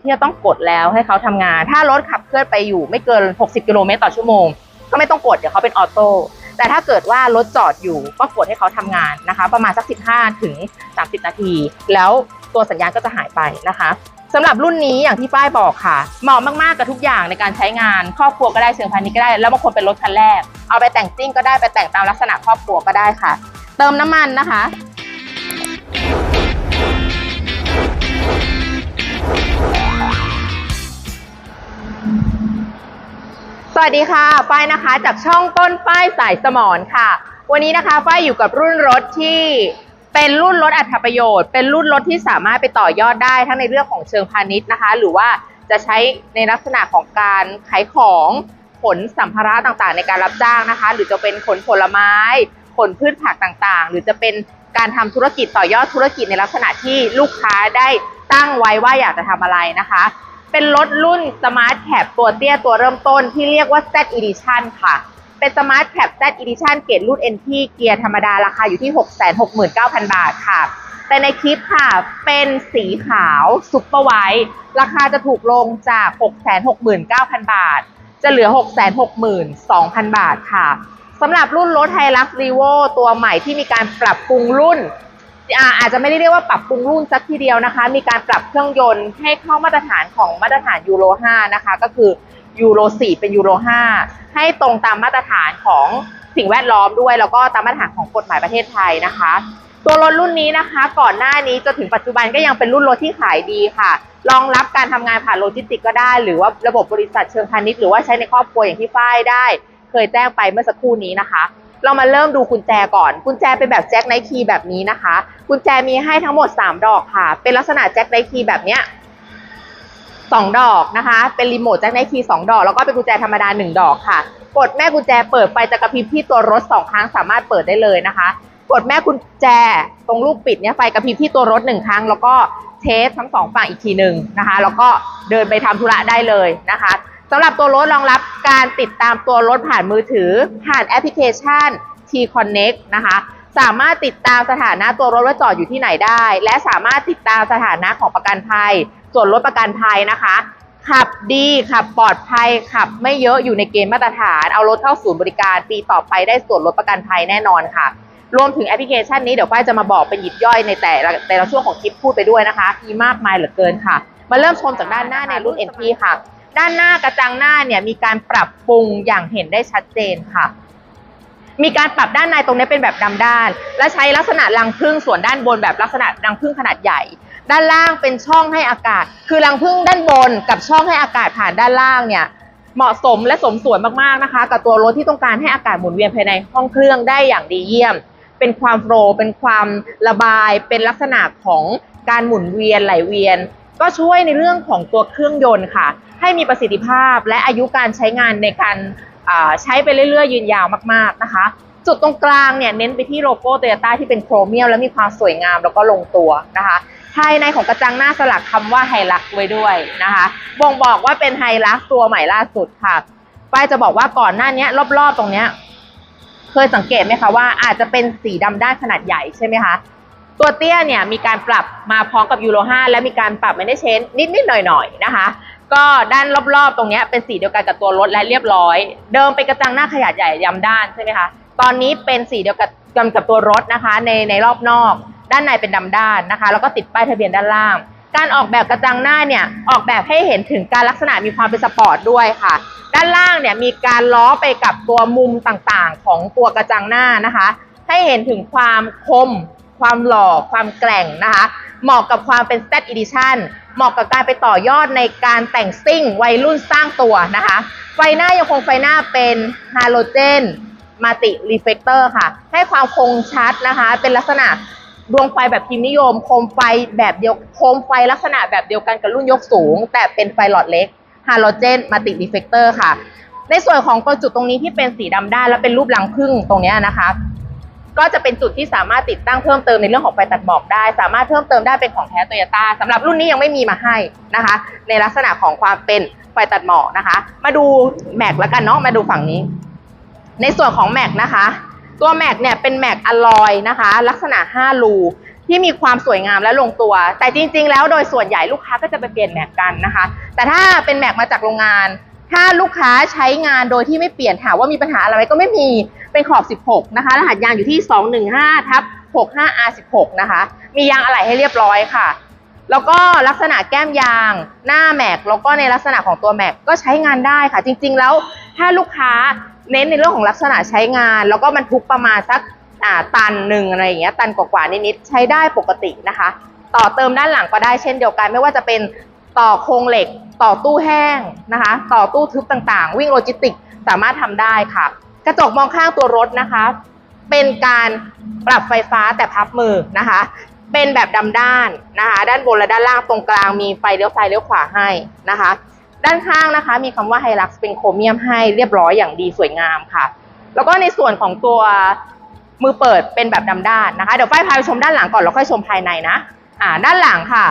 ที่จะต้องกดแล้วให้เขาทำงาน ถ้ารถขับเคลื่อนไปอยู่ไม่เกิน 60 กิโลเมตรต่อชั่วโมง ก็ไม่ต้องกดเดี๋ยวเขาเป็นออโต้แต่ถ้าเกิดว่ารถจอดอยู่ก็กดให้เขาทำงานนะคะ ประมาณสัก 15 ถึง 30 นาที แล้วตัวสัญญาณก็จะหายไปนะคะสำหรับรุ่นนี้อย่างที่ป้ายบอกค่ะ เหมาะมากๆกับทุกอย่างในการใช้งาน ครอบครัวก็ได้เชิงพาณิชย์ก็ได้ แล้วบางคนเป็นรถคันแรก เอาไปแต่งซิ่งก็ได้ไปแต่งตามลักษณะครอบครัวก็ได้ค่ะ เติมน้ำมันนะคะ วัสดีค่ะฝ้ายนะคะจากช่องต้นฝ้ายสายสมอนค่ะ วันนี้นะคะฝ้ายอยู่กับรุ่นรถที่เป็นรุ่นรถอัตประโยชน์ เป็นรุ่นรถที่สามารถไปต่อยอดได้ทั้งในเรื่องของเชิงพาณิชย์นะคะ หรือว่าจะใช้ในลักษณะของการขายของขนสัมภาระต่างๆ ในการรับจ้างนะคะ หรือจะเป็นขนผลไม้ขนพืชผักต่างๆ หรือจะเป็นการทำธุรกิจต่อยอดธุรกิจในลักษณะที่ลูกค้าได้ตั้งไว้ว่าอยากจะทำอะไรนะคะ เป็นรถรุ่น Smart Cab ตัวเตี้ยตัวเริ่มต้นที่เรียกว่า Z Edition ค่ะ เป็น Smart Cab Z Edition เกรดรุ่น NT เกียร์ธรรมดาราคาอยู่ที่ 669,000 บาทค่ะ แต่ในคลิปค่ะ เป็นสีขาวซุปเปอร์ไวท์ราคาจะถูกลงจาก 669,000 บาท จะเหลือ 662,000 บาทค่ะสำหรับรุ่นรถ Hilux Revo ตัวใหม่ที่มีการปรับปรุงรุ่น อาอาจจะไม่ได้เรียกว่าปรับปรุงรุ่นสักทีเดียวนะคะ มีการปรับเครื่องยนต์ให้เข้ามาตรฐานของมาตรฐานยูโร 5 นะคะ ก็คือยูโร 4 เป็นยูโร 5 ให้ตรงตามมาตรฐานของสิ่งแวดล้อมด้วย แล้วก็ตามมาตรฐานของกฎหมายประเทศไทยนะคะ ตัวรถรุ่นนี้นะคะ ก่อนหน้านี้จนถึงปัจจุบันก็ยังเป็นรุ่นรถที่ขายดีค่ะรองรับการทำงานผ่านโลจิสติกก็ได้ หรือว่าระบบบริษัทเชิงพาณิชย์หรือว่าใช้ในครอบครัวอย่างที่ฝ้ายได้ เคยแจ้งไปเมื่อสักครู่นี้นะคะ เรามาเริ่มดูกุญแจก่อน กุญแจเป็นแบบแจ็คไนคีแบบนี้นะคะ กุญแจมีให้ทั้งหมด 3 ดอกค่ะ เป็นลักษณะแจ็คไนคีแบบเนี้ยสองดอกนะคะ เป็นรีโมทแจ็คไนคีสองดอก แล้วก็เป็นกุญแจธรรมดาหนึ่งดอกค่ะ กดแม่กุญแจเปิดไฟจะกระพริบที่ตัวรถสองครั้งสามารถเปิดได้เลยนะคะ กดแม่กุญแจตรงลูกปิดเนี่ยไฟกระพริบที่ตัวรถหนึ่งครั้ง แล้วก็เทสทั้งสองฝั่งอีกทีหนึ่งนะคะ แล้วก็เดินไปทำธุระได้เลยนะคะ สำหรับตัวรถรองรับการติดตามตัวรถผ่านมือถือ ผ่านแอปพลิเคชัน T Connect นะคะ สามารถติดตามสถานะตัวรถว่าจอดอยู่ที่ไหนได้ และสามารถติดตามสถานะของประกันภัย ส่วนลดประกันภัยนะคะ ขับดีขับปลอดภัยขับไม่เยอะอยู่ในเกณฑ์มาตรฐาน เอารถเข้าศูนย์บริการปีต่อไปได้ส่วนลดประกันภัยแน่นอนค่ะ รวมถึงแอปพลิเคชันนี้เดี๋ยวฝ้ายจะมาบอกเป็นหยิบย่อยในแต่ละแต่ละช่วงของคลิปพูดไปด้วยนะคะมีมากมายเหลือเกินค่ะ มาเริ่มชมจากด้านหน้าในรุ่น NT ค่ะ ด้านหน้ากระจังหน้าเนี่ยมีการปรับปรุงอย่างเห็นได้ชัดเจนค่ะ มีการปรับด้านในตรงนี้เป็นแบบดำด้าน และใช้ลักษณะรังผึ้งส่วนด้านบนแบบลักษณะรังผึ้งขนาดใหญ่ ด้านล่างเป็นช่องให้อากาศ คือรังผึ้งด้านบนกับช่องให้อากาศผ่านด้านล่างเนี่ยเหมาะสมและสมส่วนมากๆนะคะ กับตัวรถที่ต้องการให้อากาศหมุนเวียนภายในห้องเครื่องได้อย่างดีเยี่ยม เป็นความโฟล์เป็นความระบาย เป็นลักษณะของการหมุนเวียนไหลเวียน ก็ช่วยในเรื่องของตัวเครื่องยนต์ค่ะ ให้มีประสิทธิภาพและอายุการใช้งานในการใช้ไปเรื่อยๆ ยืนยาวมากๆนะคะ จุดตรงกลางเนี่ยเน้นไปที่โลโก้โตโยต้าที่เป็นโครเมียมและมีความสวยงามแล้วก็ลงตัวนะคะภายในของกระจังหน้าสลักคำว่าไฮลักไว้ด้วยนะคะบ่งบอกว่าเป็นไฮลักตัวใหม่ล่าสุดค่ะป้ายจะบอกว่าก่อนหน้านี้รอบๆตรงเนี้ยเคยสังเกตไหมคะว่าอาจจะเป็นสีดำด้านขนาดใหญ่ใช่ไหมคะตัวเตี้ยเนี่ยมีการปรับมาพร้อมกับยูโร5และมีการปรับไม่ได้เชนนิดๆหน่อยๆนะคะ ก็ด้านรอบๆ ตรงนี้เป็นสีเดียวกันกับตัวรถและเรียบร้อย เดิมเป็นกระจังหน้าขนาดใหญ่ย้ำด้านใช่ไหมคะ ตอนนี้เป็นสีเดียวกันกับตัวรถนะคะ ในในรอบนอก ด้านในเป็นดำด้านนะคะ แล้วก็ติดป้ายทะเบียนด้านล่าง การออกแบบกระจังหน้าเนี่ยออกแบบให้เห็นถึงการลักษณะมีความเป็นสปอร์ตด้วยค่ะ ด้านล่างเนี่ยมีการล้อไปกับตัวมุมต่างๆ ของตัวกระจังหน้านะคะ ให้เห็นถึงความคม ความหล่อความแกร่งนะคะ เหมาะกับความเป็น Z Edition เหมาะกับการไปต่อยอดในการแต่งซิ่งวัยรุ่นสร้างตัวนะคะ ไฟหน้ายังคงไฟหน้าเป็นฮาโลเจนมาติรีเฟกเตอร์ค่ะ ให้ความคงชัดนะคะ เป็นลักษณะดวงไฟแบบพิมพ์นิยม โคมไฟแบบเดียวโคมไฟลักษณะแบบเดียวกันกับรุ่นยกสูง แต่เป็นไฟหลอดเล็กฮาโลเจนมาติรีเฟกเตอร์ค่ะ ในส่วนของตัวจุดตรงนี้ที่เป็นสีดำด้านและเป็นรูปรังผึ้งตรงนี้นะคะ ก็จะเป็นจุดที่สามารถติดตั้งเพิ่มเติมในเรื่องของไฟตัดหมอกได้ สามารถเพิ่มเติมได้เป็นของแท้โตโยต้าสำหรับรุ่นนี้ยังไม่มีมาให้นะคะ ในลักษณะของความเป็นไฟตัดหมอกนะคะ มาดูแม็กแล้วกันเนาะมาดูฝั่งนี้ ในส่วนของแม็กนะคะ ตัวแม็กเนี่ยเป็นแม็กอลลอยนะคะ ลักษณะ 5 รูที่มีความสวยงามและลงตัว แต่จริง ๆ แล้วโดยส่วนใหญ่ลูกค้าก็จะไปเปลี่ยนแม็กกันนะคะ แต่ถ้าเป็นแม็กมาจากโรงงาน ถ้าลูกค้าใช้งานโดยที่ไม่เปลี่ยนถามว่ามีปัญหาอะไรก็ไม่มีเป็นขอบ 16 นะคะ รหัสยางอยู่ที่ 215ทับ 65R16 นะคะ มียางอะไหล่ให้เรียบร้อยค่ะ แล้วก็ลักษณะแก้มยาง หน้าแม็ก แล้วก็ในลักษณะของตัวแม็กก็ใช้งานได้ค่ะ จริง ๆ แล้วถ้าลูกค้าเน้นในเรื่องของลักษณะใช้งาน แล้วก็บรรทุกประมาณสักตันหนึ่งอะไรอย่างเงี้ยตันกว่าๆนิดๆใช้ได้ปกตินะคะ ต่อเติมด้านหลังก็ได้เช่นเดียวกัน ไม่ว่าจะเป็น ต่อโครงเหล็ก ต่อตู้แห้งนะคะ ต่อตู้ทึบต่างๆ วิ่งโลจิสติกสามารถทำได้ค่ะ กระจกมองข้างตัวรถนะคะ เป็นการปรับไฟฟ้าแต่พับมือนะคะ เป็นแบบดำด้านนะคะ ด้านบนและด้านล่างตรงกลางมีไฟเลี้ยวซ้ายเลี้ยวขวาให้นะคะ ด้านข้างนะคะ มีคำว่าไฮลักซ์เป็นโครเมียมให้เรียบร้อยอย่างดีสวยงามค่ะ แล้วก็ในส่วนของตัวมือเปิดเป็นแบบดำด้านนะคะ เดี๋ยวฝ้ายพาไปชมด้านหลังก่อนแล้วค่อยชมภายในนะ อ่า ด้านหลังค่ะ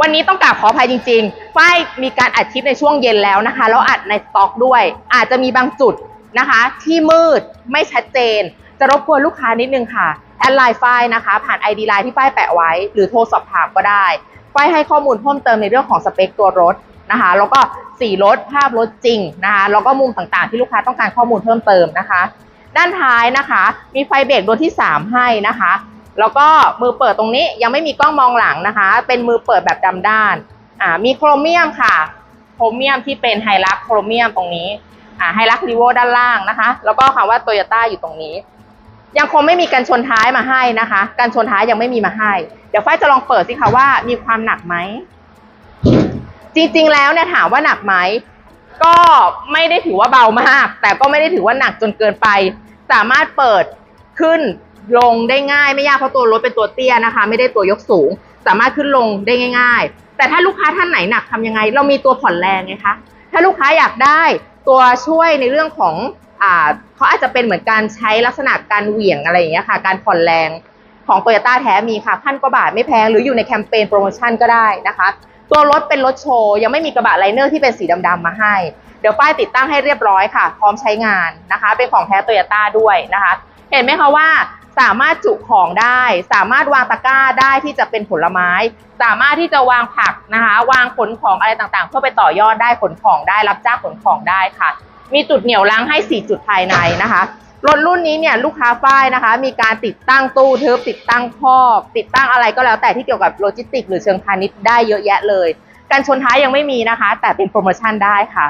วันนี้ต้องกราบขออภัยจริงๆ ฝ้ายมีการอัดคลิปในช่วงเย็นแล้วนะคะ แล้วอัดในสต็อกด้วย อาจจะมีบางจุดนะคะ ที่มืดไม่ชัดเจน จะรบกวนลูกค้านิดนึงค่ะ แอดไลน์ฝ้ายนะคะ ผ่าน ID ไลน์ที่ฝ้ายแปะไว้ หรือโทรสอบถามก็ได้ ฝ้ายให้ข้อมูลเพิ่มเติมในเรื่องของสเปคตัวรถนะคะ แล้วก็สีรถภาพรถจริงนะคะ แล้วก็มุมต่างๆ ที่ลูกค้าต้องการข้อมูลเพิ่มเติมนะคะ ด้านท้ายนะคะ มีไฟเบรกดวงที่ 3 ให้นะคะ แล้วก็มือเปิดตรงนี้ยังไม่มีกล้องมองหลังนะคะ เป็นมือเปิดแบบดำด้านอ่ามีโครเมียมค่ะ โครเมียมที่เป็นไฮลักโครเมียมตรงนี้อ่าไฮลักรีโวด้านล่างนะคะ แล้วก็คำว่าโตโยต้าอยู่ตรงนี้ ยังคงไม่มีการชนท้ายมาให้นะคะการชนท้ายยังไม่มีมาให้ เดี๋ยวฝ้ายจะลองเปิดสิคะว่ามีความหนักไหมจริงๆแล้วเนี่ยถามว่าหนักไหมก็ไม่ได้ถือว่าเบามาก แต่ก็ไม่ได้ถือว่าหนักจนเกินไป สามารถเปิดขึ้น ลงได้ง่ายไม่ยากเพราะตัวรถเป็นตัวเตี้ยนะคะ ไม่ได้ตัวยกสูง สามารถขึ้นลงได้ง่าย ๆ แต่ถ้าลูกค้าท่านไหนหนักทำยังไง เรามีตัวผ่อนแรงไงคะถ้าลูกค้าอยากได้ตัวช่วยในเรื่องของอ่าเขาอาจจะเป็นเหมือนการใช้ลักษณะการเหวี่ยงอะไรอย่างเงี้ยค่ะ การผ่อนแรงของโตโยต้าแท้มีค่ะพันกว่าบาทไม่แพงหรืออยู่ในแคมเปญโปรโมชั่นก็ได้นะคะ ตัวรถเป็นรถโชว์ยังไม่มีกระบะไลเนอร์ที่เป็นสีดำๆมาให้ เดี๋ยวป้ายติดตั้งให้เรียบร้อยค่ะ พร้อมใช้งานนะคะ เป็นของแท้โตโยต้าด้วยนะคะ เห็นไหมคะว่าสามารถจุของได้ สามารถวางตะกร้าได้ที่จะเป็นผลไม้ สามารถที่จะวางผักนะคะ วางขนของอะไรต่างๆ เพื่อไปต่อยอดได้ขนของได้ รับจ้างขนของได้ค่ะ มีจุดเหนี่ยวล้างให้ 4 จุดภายในนะคะรถรุ่นนี้เนี่ยลูกค้าฝ้ายนะคะ มีการติดตั้งตู้ทึบติดตั้งคอกติดตั้งอะไรก็แล้วแต่ที่เกี่ยวกับโลจิสติกหรือเชิงพาณิชย์ได้เยอะแยะเลย การชนท้ายยังไม่มีนะคะ แต่เป็นโปรโมชั่นได้ค่ะ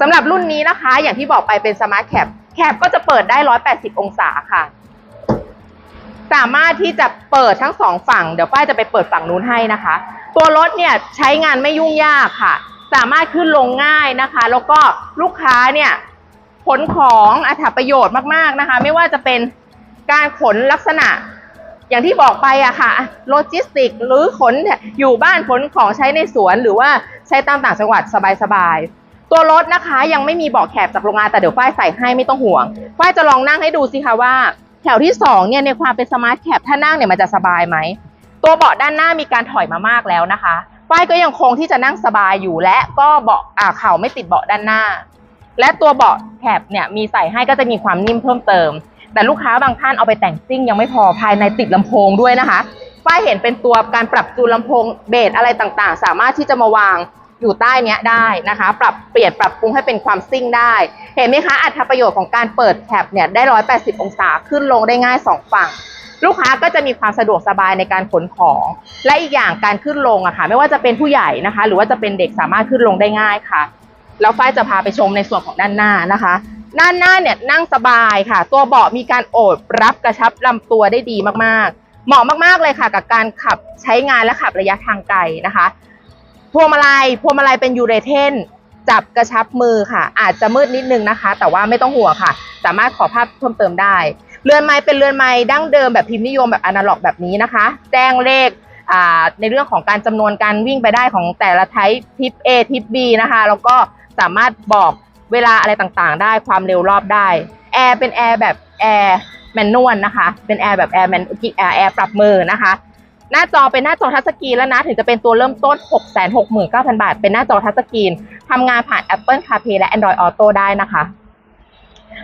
สำหรับรุ่นนี้นะคะ อย่างที่บอกไปเป็นสมาร์ทแคป แคปก็จะเปิดได้ 180 องศาค่ะ สามารถที่จะเปิดทั้งสองฝั่ง เดี๋ยวฝ้ายจะไปเปิดฝั่งนู้นให้นะคะ ตัวรถเนี่ยใช้งานไม่ยุ่งยากค่ะ สามารถขึ้นลงง่ายนะคะ แล้วก็ลูกค้าเนี่ยขนของอัถประโยชน์มากๆนะคะ ไม่ว่าจะเป็นการขนลักษณะ อย่างที่บอกไปอะค่ะโลจิสติก หรือขนอยู่บ้านขนของใช้ในสวนหรือว่าใช้ตามต่างจังหวัดสบายๆ ตัวรถนะคะยังไม่มีเบาะแคบจากโรงงานแต่เดี๋ยวฝ้ายใส่ให้ไม่ต้องห่วงฝ้ายจะลองนั่งให้ดูสิคะว่า แถวที่สองเนี่ยในความเป็นสมาร์ทแคปถ้านั่งเนี่ยมันจะสบายไหมตัวเบาะด้านหน้ามีการถอยมามากแล้วนะคะฝ้ายก็ยังคงที่จะนั่งสบายอยู่และก็เบาะอ่าเข่าไม่ติดเบาะด้านหน้า และตัวเบาะแคปเนี่ยมีใส่ให้ก็จะมีความนิ่มเพิ่มเติม แต่ลูกค้าบางท่านเอาไปแต่งซิ่งยังไม่พอภายในติดลำโพงด้วยนะคะฝ้ายเห็นเป็นตัวการปรับจูนลำโพงเบสอะไรต่างๆ สามารถที่จะมาวาง อยู่ใต้เนี้ยได้นะคะ ปรับเปลี่ยนปรับปรุงให้เป็นความซิ่งได้ เห็นไหมคะอัตราประโยชน์ของการเปิดแคปเนี่ยได้180องศาขึ้นลงได้ง่าย2ฝั่ง ลูกค้าก็จะมีความสะดวกสบายในการขนของ และอีกอย่างการขึ้นลงอะค่ะ ไม่ว่าจะเป็นผู้ใหญ่นะคะ หรือว่าจะเป็นเด็กสามารถขึ้นลงได้ง่ายค่ะแล้วฝ้ายจะพาไปชมในส่วนของด้านหน้านะคะ ด้านหน้าเนี่ยนั่งสบายค่ะ ตัวเบาะมีการโอบรับกระชับลำตัวได้ดีมากๆ เหมาะมากๆเลยค่ะ กับการขับใช้งานและขับระยะทางไกลนะคะ พวงมาลัยพวงมาลัยเป็นยูเรเทนจับกระชับมือค่ะ อาจจะมืดนิดนึงนะคะ แต่ว่าไม่ต้องห่วงค่ะ สามารถขอภาพเพิ่มเติมได้ เรือนไม้เป็นเรือนไม้ดั้งเดิมแบบพิมพ์นิยมแบบอนาล็อกแบบนี้นะคะ แจ้งเลขในเรื่องของการจำนวนการวิ่งไปได้ของแต่ละไทป์ทิป A ทิป B นะคะ แล้วก็สามารถบอกเวลาอะไรต่างๆ ได้ความเร็วรอบได้แอร์เป็นแอร์แบบแอร์แมนนวลนะคะ เป็นแอร์แบบแอร์แมนแอร์ปรับมือนะคะ หน้าจอเป็นหน้าจอทัชสกรีนแล้วนะ ถึงจะเป็นตัวเริ่มต้น 669,000 บาท เป็นหน้าจอทัชสกรีนทำงานผ่าน Apple CarPlay และ Android Auto ได้นะคะ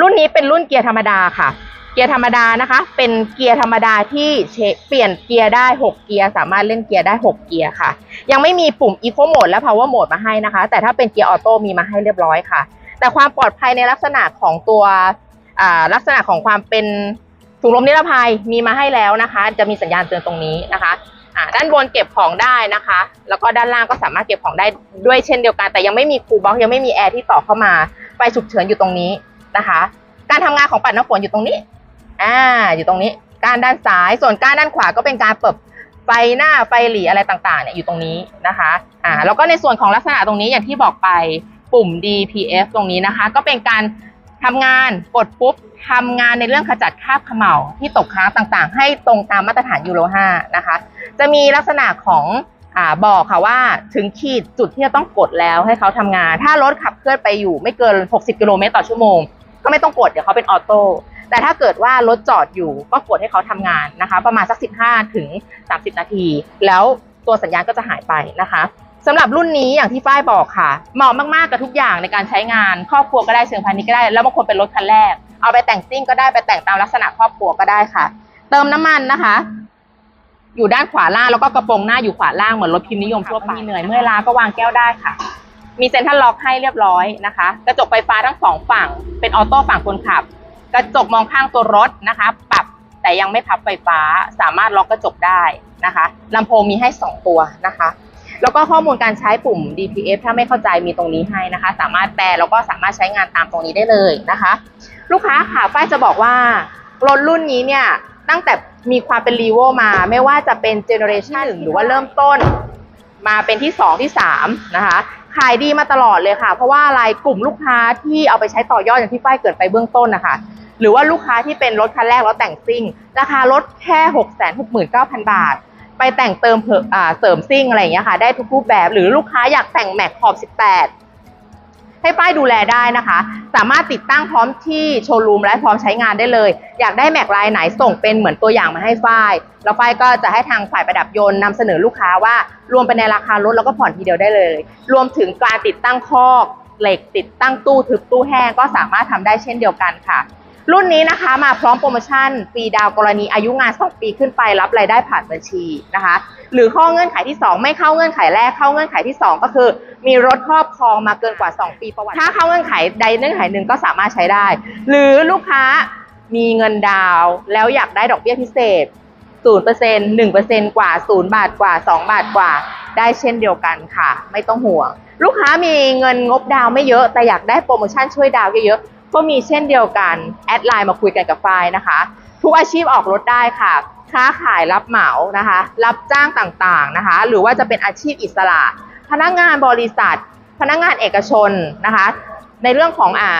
รุ่นนี้เป็นรุ่นเกียร์ธรรมดาค่ะ เกียร์ธรรมดานะคะ เป็นเกียร์ธรรมดาที่เชเปลี่ยนเกียร์ได้ 6 เกียร์ สามารถเล่นเกียร์ได้ 6 เกียร์ค่ะ ยังไม่มีปุ่ม Eco Mode และ Power Mode มาให้นะคะ แต่ถ้าเป็นเกียร์ออโต้มีมาให้เรียบร้อยค่ะ แต่ความปลอดภัยในลักษณะของตัวอ่าลักษณะของความเป็น ถุงลมนิรภัยมีมาให้แล้วนะคะ จะมีสัญญาณเตือนตรงนี้นะคะอ่าด้านบนเก็บของได้นะคะ แล้วก็ด้านล่างก็สามารถเก็บของได้ด้วยเช่นเดียวกัน แต่ยังไม่มีคูลบ็อกยังไม่มีแอร์ที่ต่อเข้ามาไฟฉุกเฉินอยู่ตรงนี้นะคะ การทำงานของปัดน้ำฝนอยู่ตรงนี้อ่าอยู่ตรงนี้ก้านด้านซ้ายส่วนก้านด้านขวาก็เป็นการเปิดไฟหน้าไฟหลีอะไรต่างๆเนี่ยอยู่ตรงนี้นะคะอ่าแล้วก็ในส่วนของลักษณะตรงนี้อย่างที่บอกไปปุ่ม DPF ตรงนี้นะคะ ก็เป็นการ ทำงานกดปุ๊บทำงานในเรื่องขจัดคราบเขม่าที่ตกค้างต่างๆ ให้ตรงตามมาตรฐานยูโร5นะคะ จะมีลักษณะของอบอกค่ะว่าถึงขีดจุดที่จะต้องกดแล้วให้เขาทำงาน ถ้ารถขับเคลื่อนไปอยู่ไม่เกิน 60 กิโลเมตรต่อชั่วโมง ก็ไม่ต้องกดเดี๋ยวเขาเป็นออโต้แต่ถ้าเกิดว่ารถจอดอยู่ก็กดให้เขาทำงานนะคะ ประมาณสัก 15 ถึง 30 นาที แล้วตัวสัญญาณก็จะหายไปนะคะ สำหรับรุ่นนี้อย่างที่ฝ้ายบอกค่ะ เหมาะมากๆกับทุกอย่างในการใช้งาน ครอบครัวก็ได้เชิงพาณิชย์ก็ได้ แล้วบางคนเป็นรถคันแรก เอาไปแต่งซิ่งก็ได้ไปแต่งตามลักษณะครอบครัวก็ได้ค่ะ เติมน้ำมันนะคะ อยู่ด้านขวาล่างแล้วก็กระโปรงหน้าอยู่ขวาล่างเหมือนรถพิมพ์นิยมทั่วไปมีเหนื่อยเมื่อยล้าก็วางแก้วได้ค่ะ มีเซ็นทรัลล็อกให้เรียบร้อยนะคะ กระจกไฟฟ้าทั้งสองฝั่ง เป็นออโต้ฝั่งคนขับ กระจกมองข้างตัวรถนะคะ ปรับแต่ยังไม่พับไฟฟ้า สามารถล็อกกระจกได้นะคะลำโพงมีให้ 2 ตัวนะคะ แล้วก็ข้อมูลการใช้ปุ่ม DPF ถ้าไม่เข้าใจมีตรงนี้ให้นะคะ สามารถแปลแล้วก็สามารถใช้งานตามตรงนี้ได้เลยนะคะ ลูกค้าค่ะฝ้ายจะบอกว่ารถรุ่นนี้เนี่ยตั้งแต่มีความเป็นรีโวมา ไม่ว่าจะเป็นเจเนอเรชันหนึ่งหรือว่าเริ่มต้น มาเป็นที่ 2 ที่ 3 นะคะ ขายดีมาตลอดเลยค่ะ เพราะว่าอะไรกลุ่มลูกค้าที่เอาไปใช้ต่อยอดอย่างที่ฝ้ายเกิดไปเบื้องต้นนะคะหรือว่าลูกค้าที่เป็นรถคันแรกแล้วแต่งซิ่ง ราคารถแค่ 6 6 9 0 0 0 บาท ไปแต่งเติมเพิ่มอ่าเสริมซิ่งอะไรอย่างเงี้ยค่ะ ได้ทุกรูปแบบหรือลูกค้าอยากแต่งแม็กขอบ 18 ให้ป้ายดูแลได้นะคะ สามารถติดตั้งพร้อมที่โชว์รูมและพร้อมใช้งานได้เลย อยากได้แม็กลายไหนส่งเป็นเหมือนตัวอย่างมาให้ฝ้ายแล้วฝ้ายก็จะให้ทางฝ่ายประดับยนต์นำเสนอลูกค้าว่า รวมไปในราคารถแล้วก็ผ่อนทีเดียวได้เลย รวมถึงการติดตั้งคอกเหล็กติดตั้งตู้ทึบตู้แห้งก็สามารถทำได้เช่นเดียวกันค่ะ รุ่นนี้นะคะมาพร้อมโปรโมชั่นฟรีดาวกรณีอายุงาน 2 ปีขึ้นไปรับรายได้ผ่านบัญชีนะคะ หรือข้อเงื่อนไขที่ 2 ไม่เข้าเงื่อนไขแรกเข้าเงื่อนไขที่ 2 ก็คือ มีรถครอบครองมาเกินกว่า 2 ปีประวัติ ถ้าเข้าเงื่อนไขใดเงื่อนไขหนึ่งก็สามารถใช้ได้ หรือลูกค้ามีเงินดาวแล้วอยากได้ดอกเบี้ยพิเศษ0% 1%กว่า 0 บาทกว่า 2 บาทกว่า ได้เช่นเดียวกันค่ะ ไม่ต้องห่วง ลูกค้ามีเงินงบดาวไม่เยอะ แต่อยากได้โปรโมชั่นช่วยดาวเยอะ ก็มีเช่นเดียวกัน แอดไลน์มาคุยกันกับฝ่ายนะคะ ทุกอาชีพออกรถได้ค่ะ ค้าขายรับเหมานะคะ รับจ้างต่างๆนะคะ หรือว่าจะเป็นอาชีพอิสระ พนักงานบริษัท พนักงานเอกชนนะคะ ในเรื่องของอา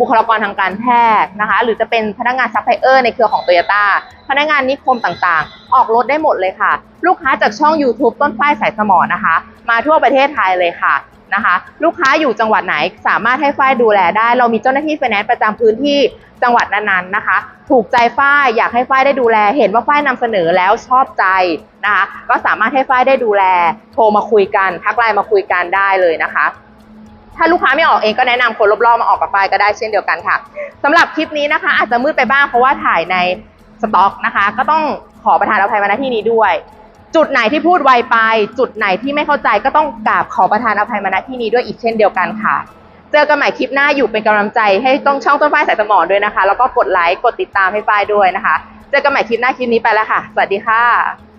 บุคลากรทางการแพทย์นะคะ หรือจะเป็นพนักงานซัพพลายเออร์ในเครือของโตโยต้าพนักงานนิคมต่างๆ ออกรถได้หมดเลยค่ะ ลูกค้าจากช่อง YouTube ต้นฝ้ายสายสมอนะคะ มาทั่วประเทศไทยเลยค่ะ นะคะ ลูกค้าอยู่จังหวัดไหนสามารถให้ฝ้ายดูแลได้ เรามีเจ้าหน้าที่ไฟแนนซ์ประจำพื้นที่จังหวัดนั้นๆนะคะ ถูกใจฝ้ายอยากให้ฝ้ายได้ดูแล เห็นว่าฝ้ายนำเสนอแล้วชอบใจนะคะ ก็สามารถให้ฝ้ายได้ดูแล โทรมาคุยกัน ทักไลน์มาคุยกันได้เลยนะคะ ถ้าลูกค้าไม่ออกเองก็แนะนำคนรอบๆมาออกกับฝ้ายก็ได้เช่นเดียวกันค่ะสำหรับคลิปนี้นะคะ อาจจะมืดไปบ้างเพราะว่าถ่ายในสต็อกนะคะ ก็ต้องขอประทานอภัยมาณที่นี้ด้วย จุดไหนที่พูดไวไป จุดไหนที่ไม่เข้าใจก็ต้องกราบขอประทานอภัยมาณที่นี้ด้วยอีกเช่นเดียวกันค่ะ เจอกันใหม่คลิปหน้าอยู่เป็นกำลังใจให้ต้องช่องต้นฝ้ายสายสมอนด้วยนะคะ แล้วก็กดไลค์กดติดตามให้ป้ายด้วยนะคะ เจอกันใหม่คลิปหน้าคลิปนี้ไปแล้วค่ะ สวัสดีค่ะ